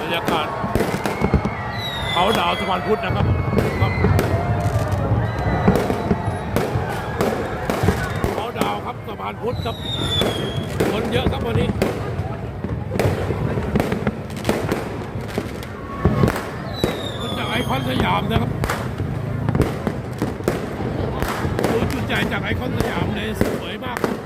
บรรยากาศเขาดาวสะพานพุทธนะครับครับเขาดาวครับสะพานพุทธครับคนเยอะครับวันนี้มาจากไอคอนสยามนะครับดูจุดใจจากไอคอนสยามเลยสวยมากครับ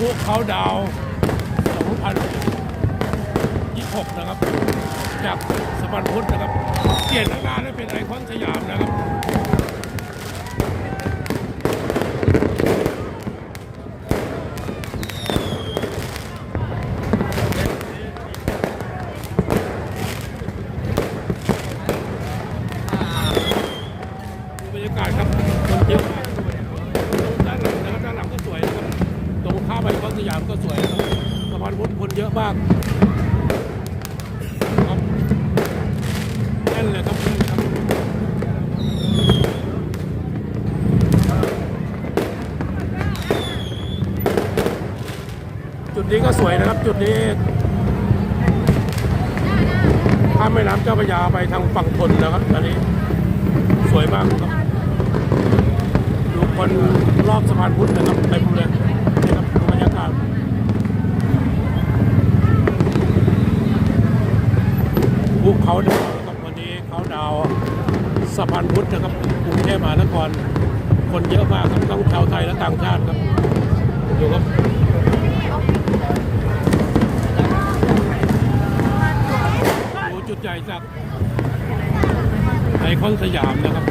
พวกเขาดาว2026 นะครับ จากสะพานพุทธนะครับเปลี่ยนหน้าได้เป็นไอคอนสยามนะครับ ไปคอนสยามก็สวยนะครับสะพานพุทธคนเยอะมากครับแน่นเลยครับแน่นครับจุดนี้ก็สวยนะครับ จุดนี้ข้ามแม่น้ำเจ้าพระยาไปทางฝั่งทนนะครับอันนี้สวยมากครับดูคนรอบสะพานพุทธนะครับเต็มเลย ภูเขาดาวนะครับวันนี้เขาดาวสะพานพุทธนะครับกรุงเทพมหานครคนเยอะมากครับทั้งชาวไทยและต่างชาติครับดูครับดูจุดใหญ่จากไอคอนสยามนะครับ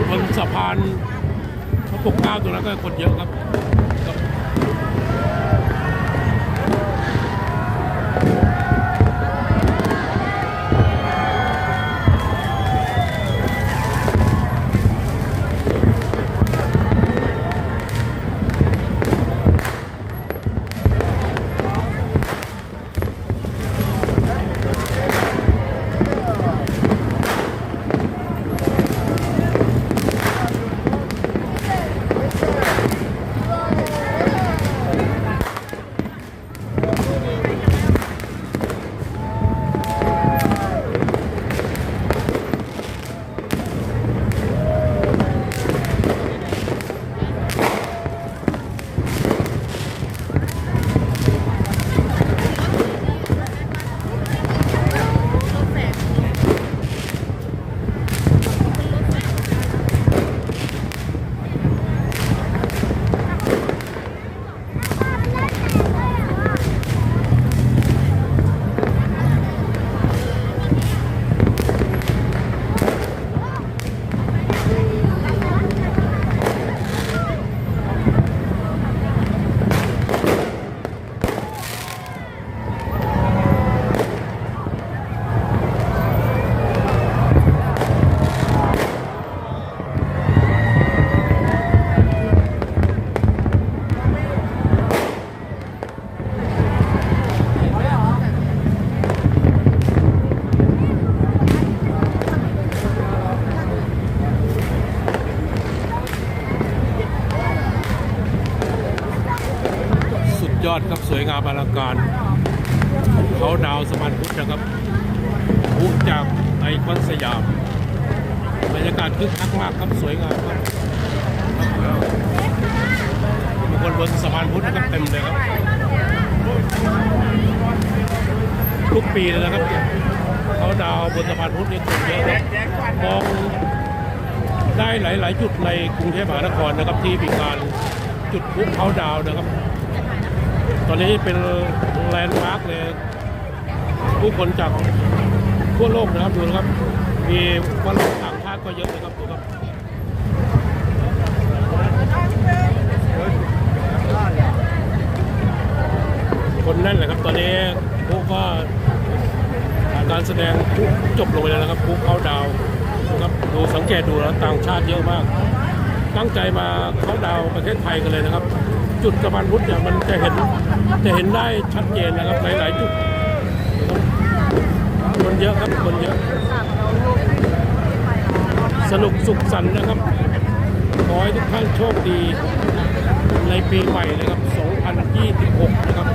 นบนสะพานพระปกเกล้าตรงนั้นก็คนเยอะครับ วยงามอลังการเขาดาวสะพานพุทธนะครับพุจากไอคอนสยามบรรยากาศคึกคักมากครับสวยงามครับบุคคลบนสะพานพุทธนะครับเต็มเลยครับทุกปีเลยนะครับเขาดาวบนสะพานพุทธนี่คนเยอะครับมองได้หลาย ๆ จุดในกรุงเทพมหานครนะครับที่มีการจุดพลุเขาดาวนะครับ ตอนนี้เป็นแลนด์มาร์กเลย ผู้คนจากทั่วโลกนะครับดูนะครับ มีวันต่างชาติก็เยอะนะครับดูครับคนแน่นเละครับตอนนี้พวกก็การแสดงจบลงไปแล้วนะครับคุกเข้าดาวนะครับดูสังเกตดูแล้วต่างชาติเยอะมาก ตั้งใจมาเข้าดาวประเทศไทยกันเลยนะครับ จุดสะพานพุทธเนี่ยมันจะเห็นจะเห็นได้ชัดเจนนะครับหลาย ๆ จุดคนเยอะครับคนเยอะ สนุกสุขสันต์นะครับ ขอให้ทุกท่านโชคดีในปีใหม่นะครับ 2026 นะครับ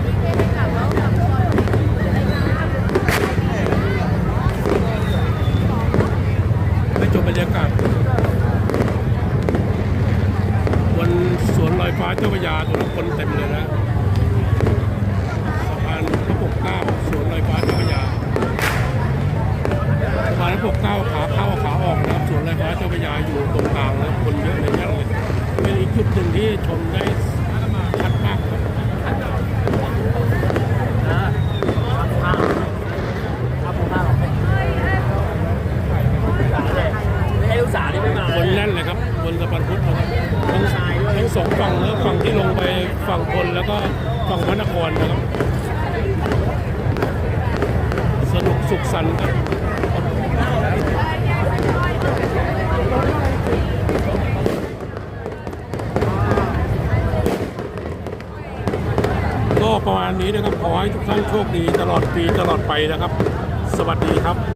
ไปชมบรรยากาศบนสวนลอยฟ้าเจ้าพระยาตรงนั้นคนเต็มเลยนะสะพานพระปกเกล้าสวนลอยฟ้าเจ้าพระยาสะพานพระปกเกล้าขาเข้าขาออกนะครับสวนลอยฟ้าเจ้าพระยาอยู่ตรงกลางนะคนเยอะเลยเยอะเลยเป็นอีกจุดหนึ่งที่ชมได้ชัดมากครับ ไม่ให้ลูกสาวนี่ไม่มา คนแน่นเลยครับบนสะพานพุทธนะครับทั้งทั้ง สองฝั่งนะฝั่งที่ลงไปฝั่งทนแล้วก็ฝั่งพระนครนะครับสนุกสุขสันต์ครับก็ประมาณนี้นะครับขอให้ทุกท่านโชคดีตลอดปีตลอดไปนะครับ สวัสดีครับ